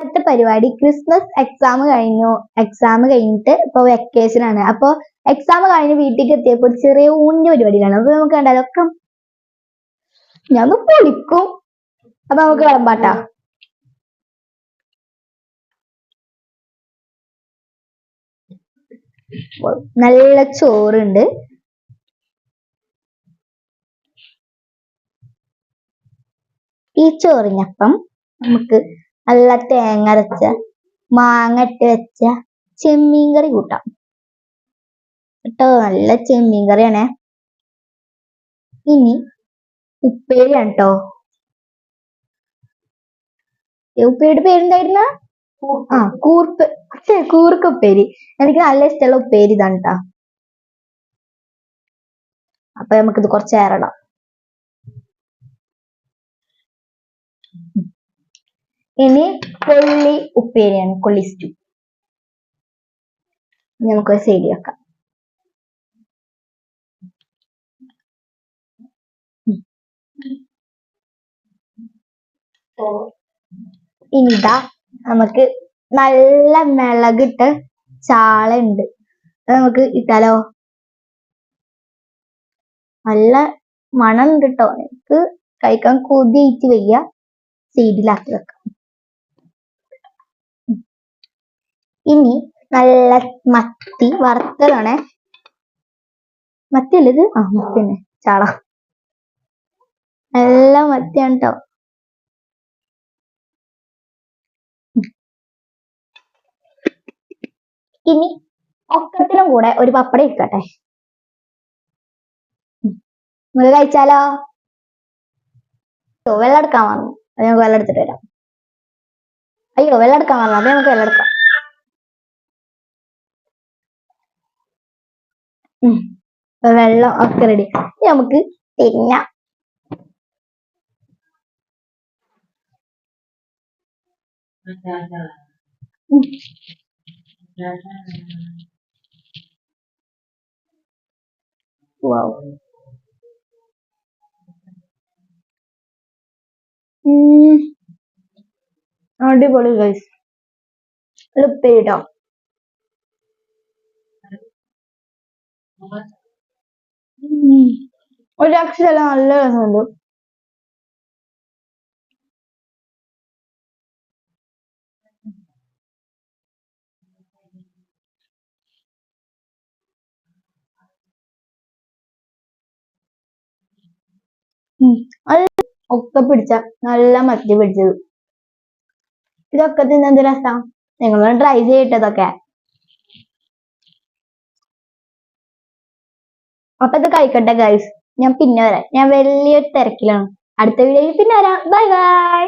ഇന്നത്തെ പരിപാടി Christmas exam കഴിഞ്ഞു. എക്സാം കഴിഞ്ഞിട്ട് ഇപ്പൊ വെക്കേഷൻ ആണ്. അപ്പൊ എക്സാം കഴിഞ്ഞ് വീട്ടിലേക്ക് എത്തിയപ്പോൾ ഒരു ചെറിയ ഊണിന്റെ പരിപാടിയിലാണ്. അപ്പൊ നമുക്ക് കണ്ടാലോ? ഒക്കെ ഞാൻ പൊളിക്കും. അപ്പൊ നമുക്ക് വിളമ്പാട്ടാ. നല്ല ചോറുണ്ട്. ഈ ചോറിനപ്പം നമുക്ക് നല്ല തേങ്ങ അരച്ച മാങ്ങ ഇട്ട് വെച്ച ചെമ്മീൻ കറി കൂട്ടാം. കേട്ടോ നല്ല ചെമ്മീൻ കറിയാണേ. ഇനി ഉപ്പേരിയാണ് കേട്ടോ ഉപ്പേരിയുടെ പേരെന്തായിരുന്നു? ആ കൂർപ്പ്. ഛെ, കൂർക്ക ഉപ്പേരി. എനിക്ക് നല്ല ഇഷ്ടമുള്ള ഉപ്പേരി ഇതാണ് കേട്ടോ അപ്പൊ നമുക്കിത് കുറച്ച് ഏറടാം. ഇനി കൊള്ളി ഉപ്പേരിയാണ് കൊള്ളി സ്റ്റു. നമുക്ക് സൈഡ് വെക്കാം. ഇനി ഇതാ നമുക്ക് നല്ല മിളകിട്ട് ചാളുണ്ട് നമുക്ക് ഇട്ടാലോ? നല്ല മണം ഉണ്ട് കേട്ടോ എനിക്ക് കഴിക്കാൻ കൊതിയിട്ട് വയ്യ. സൈഡിലാക്കി വെക്കാം. ഇനി നല്ല മത്തി വറുത്തതാണേ. മത്തി അല്ലേ ഇത്? ആ മത്തി തന്നെ ചാള നല്ല മത്തിയാണ് കേട്ടോ ഇനി ഒക്കത്തിനും കൂടെ ഒരു പപ്പടം ഇരിക്കട്ടെ. നിങ്ങൾ കഴിച്ചാലോ? വെള്ളം എടുക്കാൻ വന്നു. അത് നമുക്ക് വെള്ളം എടുത്തിട്ട് വരാം. അയ്യോ വെള്ളം എടുക്കാൻ വന്നു. അത് നമുക്ക് വെള്ളം എടുക്കാം. വെള്ളം ഒക്കെ റെഡി നമുക്ക് തിന്നാം ഉം. Wow. ഉം. അടിപൊളി ഗൈസ് ഉപ്പേരിട്ടോ ഒരു അക്ഷരം നല്ല രസമുണ്ട്. നല്ല ഒക്കെ പിടിച്ച നല്ല മത്തി പിടിച്ചത്. ഇതൊക്കെ തിന്നെന്ത് രസാ? നിങ്ങൾ ട്രൈ ചെയ്തിട്ടതൊക്കെ. അപ്പൊ ഇത് കഴിക്കട്ടെ ഗൈസ് ഞാൻ പിന്നെ വരാം. ഞാൻ വലിയൊരു തിരക്കിലാണ്. അടുത്ത വീഡിയോയിൽ പിന്നെ വരാം. Bye bye